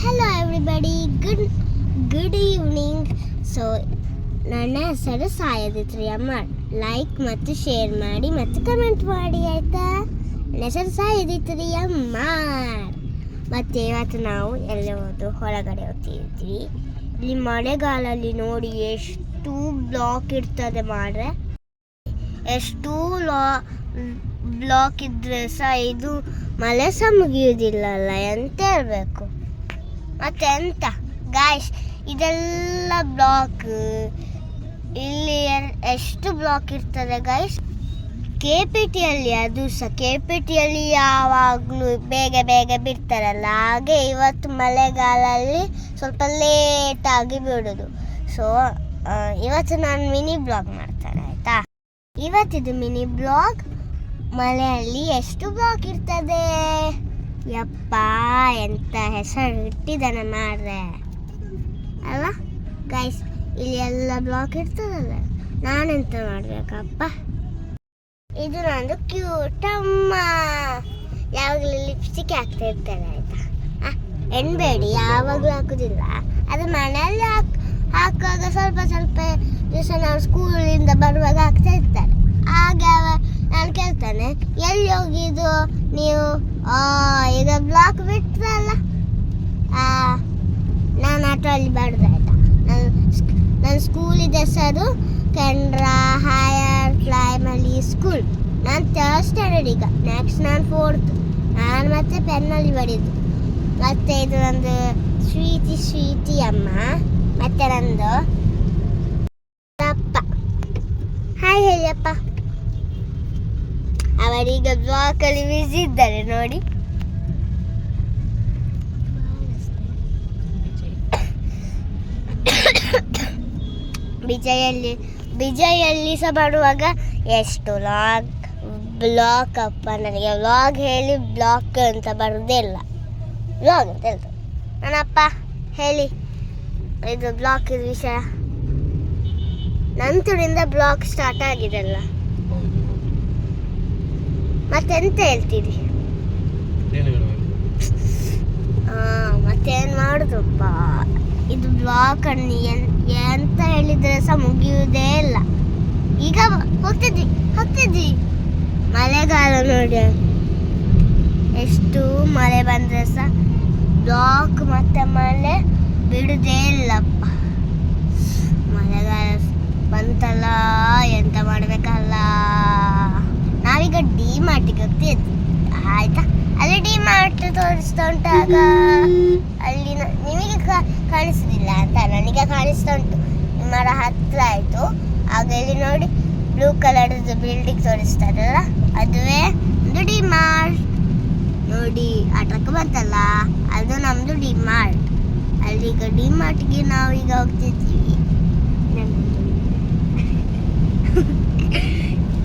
Hello everybody good good evening so ನನ್ನ ಹೆಸರು ಸಾಯದಿತ್ರಿ ಅಮ್ಮ ಲೈಕ್ ಮತ್ತು ಶೇರ್ ಮಾಡಿ ಮತ್ತು ಕಮೆಂಟ್ ಮಾಡಿ, ಆಯಿತಾ? ನನ್ನ ಹೆಸರು ಸಾಯದಿತ್ರಿ ಅಮ್ಮ ಮತ್ತೆ ಇವತ್ತು ನಾವು ಎಲ್ಲ ಹೋದು? ಹೊರಗಡೆ ಹೋಗ್ತಿದ್ವಿ. ಇಲ್ಲಿ ಮಳೆಗಾಲಲ್ಲಿ ನೋಡಿ ಎಷ್ಟು ಬ್ಲಾಕ್ ಇರ್ತದೆ ಮಾಡ್ರೆ ಎಷ್ಟು ಲಾ ಬ್ಲಾಕ್ ಇದ್ರೆ ಸಹ ಇದು ಮಳೆ ಸಹ ಮುಗಿಯೋದಿಲ್ಲಲ್ಲ ಎಂತ ಹೇಳ್ಬೇಕು? ಮತ್ತೆ ಎಂತ ಗಾಯ್ಸ್ ಇದೆಲ್ಲ ಬ್ಲಾಕ್ ಇಲ್ಲಿ ಎಷ್ಟು ಬ್ಲಾಕ್ ಇರ್ತದೆ ಗಾಯ್ಸ್ ಕೆ ಪಿ ಟಿಯಲ್ಲಿ ಅದು ಸಹ. ಕೆ ಪಿ ಟಿಯಲ್ಲಿ ಯಾವಾಗಲೂ ಬೇಗ ಬೇಗ ಬಿಡ್ತಾರಲ್ಲ. ಹಾಗೆ ಇವತ್ತು ಮಳೆಗಾಲಲ್ಲಿ ಸ್ವಲ್ಪ ಲೇಟಾಗಿ ಬಿಡೋದು. ಸೊ ಇವತ್ತು ನಾನು ಮಿನಿ ಬ್ಲಾಗ್ ಮಾಡ್ತಾರೆ, ಆಯಿತಾ? ಇವತ್ತಿದು ಮಿನಿ ಬ್ಲಾಗ್ ಮಳೆಯಲ್ಲಿ ಎಷ್ಟು ಬ್ಲಾಕ್ ಇರ್ತದೆ? ಯಪ್ಪ, ಎಂತ ಹೆಸರು ಇಟ್ಟಿದ್ದಾನೆ ಮಾರ್ರೆ. ಅಲ್ಲ ಗೈಸ್ ಇಲ್ಲಿ ಎಲ್ಲ ಬ್ಲಾಕ್ ಇರ್ತದಲ್ಲ, ನಾನೆಂತ ಮಾಡ್ಬೇಕಪ್ಪ? ಇದು ನಂದು ಕ್ಯೂಟ್ ಅಮ್ಮ. ಯಾವಾಗಲೂ ಲಿಪ್ಸ್ಟಿಕ್ ಹಾಕ್ತಾ ಇರ್ತಾರೆ, ಆಯ್ತಾ? ಎಣ್ಬೇಡಿ ಯಾವಾಗಲೂ ಹಾಕುದಿಲ್ಲ. ಅದು ಮನೆಯಲ್ಲಿ ಹಾಕ್, ಹಾಕುವಾಗ ಸ್ವಲ್ಪ ಸ್ವಲ್ಪ ದಿವಸ ನಾವು ಸ್ಕೂಲಿಂದ ಬರುವಾಗ ಹಾಕ್ತಾ ಇರ್ತಾರೆ. ಆಗ ನಾನು ಕೇಳ್ತಾನೆ, ಎಲ್ಲಿ ಹೋಗಿದ್ದು ನೀವು ಈಗ ಬ್ಲಾಕ್ ಬಿಟ್ರಲ್ಲ? ನಾನು ಆಟೋಲ್ಲಿ ಬರೋದು ಆಯ್ತಾ? ನನ್ನ ನನ್ನ ಸ್ಕೂಲಿದ ಹೆಸರು ಕೆನರಾ ಹೈಯರ್ ಪ್ರೈಮರಿ ಸ್ಕೂಲ್ ನಾನು ಥರ್ಡ್ ಸ್ಟ್ಯಾಂಡರ್ಡ್ ಈಗ. ನೆಕ್ಸ್ಟ್ ನಾನು ಫೋರ್ತ್ ನಾನು ಮತ್ತೆ ಪೆನ್ನಲ್ಲಿ ಬಡಿದ್ದು ಮತ್ತೆ ಇದು ನಂದು ಸ್ವೀತಿ ಸ್ವೀತಿ ಅಮ್ಮ. ಮತ್ತೆ ನಂದು ಅಪ್ಪ. ಹಾಯ್ ಹೇಳಿ ಅಪ್ಪ. ಅವರೀಗ ಬ್ಲಾಕಲ್ಲಿ ಬಿಸಿ ಇದ್ದಾರೆ ನೋಡಿ. ವಿಜಯಲ್ಲಿ ವಿಜಯಲ್ಲಿ ಸಹ ಮಾಡುವಾಗ ಎಷ್ಟು ಲಾಗ್, ಬ್ಲಾಕ್ ಅಪ್ಪ ನನಗೆ ವ್ಲಾಗ್ ಹೇಳಿ ಬ್ಲಾಕ್ ಅಂತ ಬರೋದೇ ಇಲ್ಲ. ವ್ಲಾಗ್ ಅಂತ ಹೇಳ್ತಾರೆ. ನನ್ನಪ್ಪ ಹೇಳಿ, ಇದು ಬ್ಲಾಕ್ ವಿಷಯ. ನಂತರದಿಂದ ಬ್ಲಾಕ್ ಸ್ಟಾರ್ಟ್ ಆಗಿದೆಲ್ಲ. ಮತ್ತೆಂತ ಹೇಳ್ತೀರಿ? ಮತ್ತೇನ್ ಮಾಡುದಪ್ಪ ಇದು ಬ್ಲಾಕ್ ಅನ್ನು ಎಂತ ಹೇಳಿದ್ರೆ ಸಹ ಮುಗಿಯುವುದೇ ಇಲ್ಲ. ಈಗ ಹೋಗ್ತಿದ್ವಿ ಹೋಗ್ತಿದ್ವಿ. ಮಳೆಗಾಲ ನೋಡಿ. ಎಷ್ಟು ಮಳೆ ಬಂದ್ರೆ ಸಹ ಬ್ಲಾಕ್ ಮತ್ತೆ ಮಳೆ ಬಿಡುದೇ ಇಲ್ಲಪ್ಪ ಮಳೆಗಾಲ ಬಂತಲ್ಲ ಎಂತ ಮಾಡ್ಬೇಕಲ್ಲ ನಾವೀಗ ಡಿ ಮಾರ್ಟಿಗೆ ಹೋಗ್ತಿದ್ವಿ ಆಯ್ತಾ ಅಲ್ಲಿ ಮಾರ್ಟ್ ತೋರಿಸ್ತಾ ಉಂಟಾಗ ಅಲ್ಲಿ ನಿಮಗೆ ಕಾಣಿಸುದಿಲ್ಲ ಅಂತ ನನಗೆ ಕಾಣಿಸ್ತಾ ಉಂಟು. ಮರ ಹತ್ತಿರ ಆಯ್ತು. ಆಗ ಇಲ್ಲಿ ನೋಡಿ ಬ್ಲೂ ಕಲರ್ ಬಿಲ್ಡಿಂಗ್ ತೋರಿಸ್ತಾರಲ್ಲ ಅದುವೇ ಒಂದು ಡಿ ಮಾರ್ಟ್ ನೋಡಿ, ಆ ಟ್ರಕ್ ಬಂತಲ್ಲ, ಅದು ನಮ್ದು ಡಿ ಮಾರ್ಟ್ ಅಲ್ಲಿಗ ಡಿ ಮಾರ್ಟ್ಗೆ ನಾವೀಗ ಹೋಗ್ತಿದ್ವಿ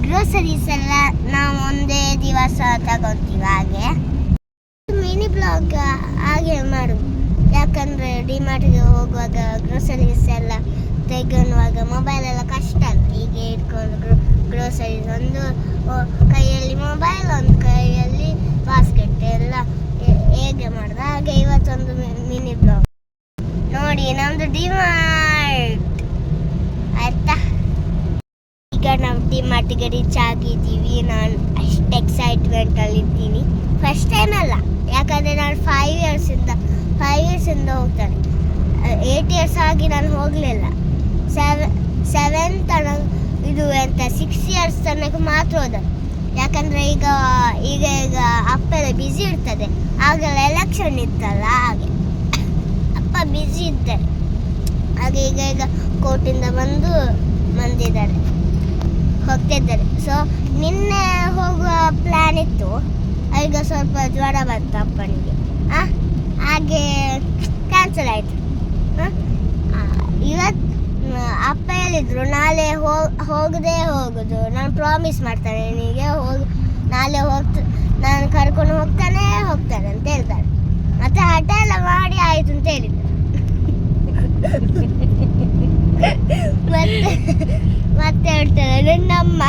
ಗ್ರೋಸರೀಸ್ ಎಲ್ಲ ನಾವು ಒಂದೇ ದಿವಸ ತಗೋತೀವಿ ಹಾಗೆ. ಮಿನಿ ಬ್ಲಾಗ್ ಹಾಗೆ ಮಾಡು. ಯಾಕಂದ್ರೆ ಡಿಮಾರ್ಟ್ಗೆ ಹೋಗುವಾಗ ಗ್ರೋಸರೀಸ್ ಎಲ್ಲ ತೆಗೊಳ್ಳುವಾಗ ಮೊಬೈಲ್ ಎಲ್ಲ ಕಷ್ಟ ಹೀಗೆ ಇಟ್ಕೊಂಡು ಗ್ರೋಸರೀಸ್ ಒಂದು ಕೈಯಲ್ಲಿ ಮೊಬೈಲ್ ಒಂದು ಕೈಯಲ್ಲಿ ಬಾಸ್ಕೆಟ್ ಎಲ್ಲ ಹೇಗೆ ಮಾಡ್ದ? ಹಾಗೆ ಇವತ್ತೊಂದು ಮಿನಿ ಬ್ಲಾಗ್ ನೋಡಿ, ನಮ್ದು ಡಿಮಾರ್ಟ್ ಆಯ್ತಾ? ಈಗ ನಾವು ಡಿ ಮಾರ್ಟಿಗೆ ರೀಚ್ ಆಗಿದ್ದೀವಿ. ನಾನು ಅಷ್ಟು ಎಕ್ಸೈಟ್ಮೆಂಟ್ ಅಲ್ಲಿ ಇದ್ದೀನಿ ಫಸ್ಟ್ ಟೈಮ್ ಅಲ್ಲ ಯಾಕಂದ್ರೆ ನಾನು ಫೈವ್ ಇಯರ್ಸ್ ಇಂದ ಫೈವ್ ಇಂದ ಹೋಗ್ತಾನೆ. ಏಟ್ ಇಯರ್ಸ್ ಆಗಿ ನಾನು ಹೋಗಲಿಲ್ಲ. ಸೆವೆನ್ ಸೆವೆನ್ ತನಕ ಇದು ಎಂತ ಸಿಕ್ಸ್ ಇಯರ್ಸ್ ತನಕ ಮಾತ್ರ ಹೋದ. ಯಾಕಂದ್ರೆ ಈಗ ಈಗ ಈಗ ಅಪ್ಪ ಎಲ್ಲ ಬ್ಯುಸಿ ಇರ್ತದೆ. ಆಗೆಲ್ಲ ಎಲೆಕ್ಷನ್ ಇತ್ತಲ್ಲ ಹಾಗೆ. ಅಪ್ಪ ಬ್ಯುಸಿ ಇದ್ದಾರೆ. ಹಾಗೆ ಈಗ ಈಗ ಕೋರ್ಟಿಂದ ಬಂದು, ಬಂದಿದ್ದಾರೆ. ಹೋಗ್ತಿದ್ದಾರೆ. ಸೊ ನಿನ್ನೆ ಹೋಗುವ ಪ್ಲ್ಯಾನ್ ಇತ್ತು. ಈಗ ಸ್ವಲ್ಪ ಜ್ವರ ಬಂತು ಅಪ್ಪನಿಗೆ. ಹಾಗೆ ಕ್ಯಾನ್ಸಲ್ ಆಯಿತು. ಇವತ್ತು ಅಪ್ಪ ಹೇಳಿದ್ರು, ನಾಳೆ ಹೋಗದೆ ಹೋಗುದು. ನಾನು ಪ್ರಾಮಿಸ್ ಮಾಡ್ತಾನೆ ನಿನಗೆ, ಹೋಗಿ, ನಾಳೆ ಹೋಗ್ತ, ನಾನು ಕರ್ಕೊಂಡು ಹೋಗ್ತಾನೆ ಹೋಗ್ತಾನೆ ಅಂತ ಹೇಳ್ತಾರೆ ಮತ್ತೆ ಹಠ ಎಲ್ಲ ಮಾಡಿ ಆಯಿತು ಅಂತ ಹೇಳಿದ್ರು. ಮತ್ತೆ ಮತ್ತೆ ಹೇಳ್ತಾರೆ, ನನ್ನಮ್ಮ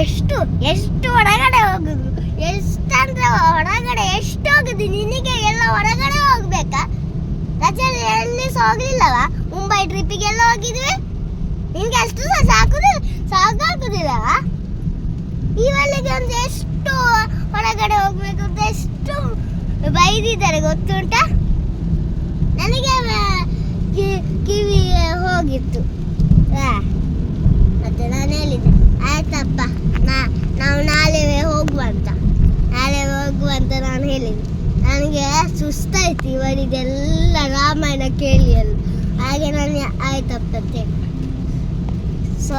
ಎಷ್ಟು ಎಷ್ಟು ಹೊರಗಡೆ ಹೋಗುದು? ಎಷ್ಟಂದ್ರೆ ಹೊರಗಡೆ ಎಷ್ಟು ಹೋಗುದು? ನಿನಗೆ ಎಲ್ಲ ಹೊರಗಡೆ ಹೋಗ್ಬೇಕಾ? ಹೋಗ್ಲಿಲ್ಲವಾ? ಮುಂಬೈ ಟ್ರಿಪ್ಪಿಗೆಲ್ಲ ಹೋಗಿದ್ವಿ? ನಿನ್ಗೆ ಅಷ್ಟು ಸಹ ಸಾಕುದಿಲ್ಲ ಸಾಕಾಗುದಿಲ್ಲವ? ಇವಲ್ಲಿಗೆ ಒಂದು ಎಷ್ಟು ಹೊರಗಡೆ ಹೋಗ್ಬೇಕು ಅಂತ ಎಷ್ಟು ಬೈದಿದ್ದಾರೆ, ಗೊತ್ತುಂಟ? ನನಗೆ ಕಿವಿ ಹೋಗಿತ್ತು. ಮತ್ತೆ ನಾನು ಹೇಳಿದ್ದೆ ಆಯ್ತಪ್ಪ. ನಾ ನಾವು ನಾಳೆ ಹೋಗುವಂತ. ನಾಳೆ ಹೋಗುವಂತ ನಾನು ಹೇಳಿದ್ದೆ. ನನಗೆ ಸುಸ್ತಾಯ್ತು ಇವರಿದೆಲ್ಲ ರಾಮಾಯಣ ಕೇಳಿ ಅಲ್ಲ ಹಾಗೆ ನಾನು ಆಯ್ತಪ್ಪ ಅಂತ ಹೇಳಿ. ಸೊ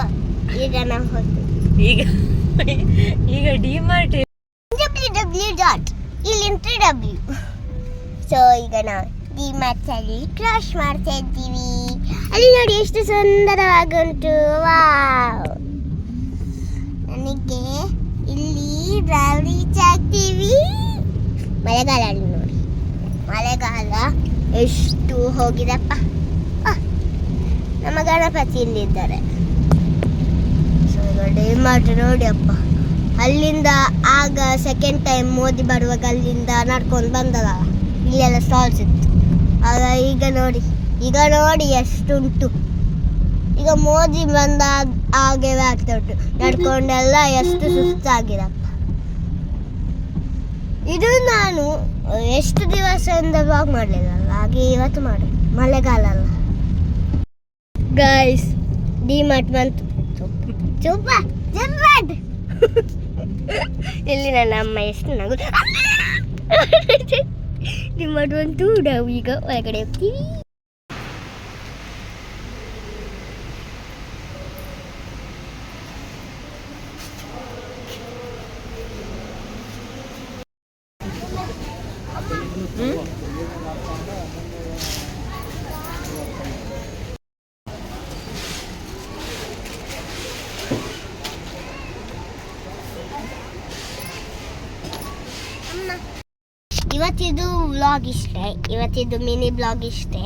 ಈಗ ನಾವು ಹೋಗ್ತೀವಿ. ಈಗ ಈಗ ಡಿಮಾರ್ಟ್ ಡಬ್ಲ್ಯೂ ಡಬ್ಲ್ಯೂ ಡಾಟ್ ಇಲ್ಲಿಂದ ಡಬ್ಲ್ಯೂ ಸೊ ಈಗ ನಾವು ಡಿ ಅಲ್ಲಿ ಕ್ರಾಶ್ ಮಾಡ್ತಾ ಇದ್ದೀವಿ. ಅಲ್ಲಿ ನೋಡಿ ಎಷ್ಟು ಸುಂದರವಾಗುಂಟು. ವಾವ್ ನನಗೆ ಇಲ್ಲಿ ಡ್ರೈವ್ ರೀಚ್ ಆಗ್ತೀವಿ ಮಳೆಗಾಲ ನೋಡಿ. ಮಳೆಗಾಲ ಎಷ್ಟು ಹೋಗಿದಪ್ಪ. ನಮ್ಮ ಗಣಪತಿ ಇಲ್ಲಿದ್ದಾರೆ ಮಾಡ್ರಿ ನೋಡಿ ಅಪ್ಪ. ಅಲ್ಲಿಂದ ಆಗ ಸೆಕೆಂಡ್ ಟೈಮ್ ಮೋದಿ ಬರುವಾಗ ಅಲ್ಲಿಂದ ನಡ್ಕೊಂಡು ಬಂದದ. ಇಲ್ಲೆಲ್ಲ ಸ್ಟಾಲ್ಸ್ ಇತ್ತು. ಆಗ ಈಗ ನೋಡಿ ಈಗ ನೋಡಿ ಎಷ್ಟುಂಟು. ಈಗ ಮೋದಿ ಬಂದ ಹಾಗೆ ಆಗ್ತಾ ಉಂಟು ನಡ್ಕೊಂಡೆಲ್ಲ ಎಷ್ಟು ಸುಸ್ತಾಗಿದಪ್ಪ ಇದು ನಾನು ಎಷ್ಟು ದಿವಸದಿಂದ ಬ್ಲಾಗ್ ಮಾಡಲಿಲ್ಲಲ್ಲ, ಹಾಗೆ ಇವತ್ತು ಮಾಡು ಮಳೆಗಾಲ ಅಲ್ಲ. ಗೈಸ್ ಡಿಮಾರ್ಟ್ ಬಂತು. ಚುಪ್ಪ ಇಲ್ಲಿ ನನ್ನ ಅಮ್ಮ ಎಷ್ಟು ನಗು ಡಿಮಾರ್ಟ್ ಬಂತು ನಾವು ಈಗ ಒಳಗಡೆ ಹೋಗ್ತೀವಿ. ಇವತ್ತಿದು ವ್ಲಾಗ್ ಇಷ್ಟೇ ಇವತ್ತಿದು ಮಿನಿ ಬ್ಲಾಗ್ ಇಷ್ಟೇ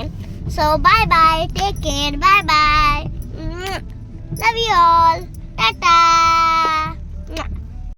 so bye bye take care bye bye love you all tata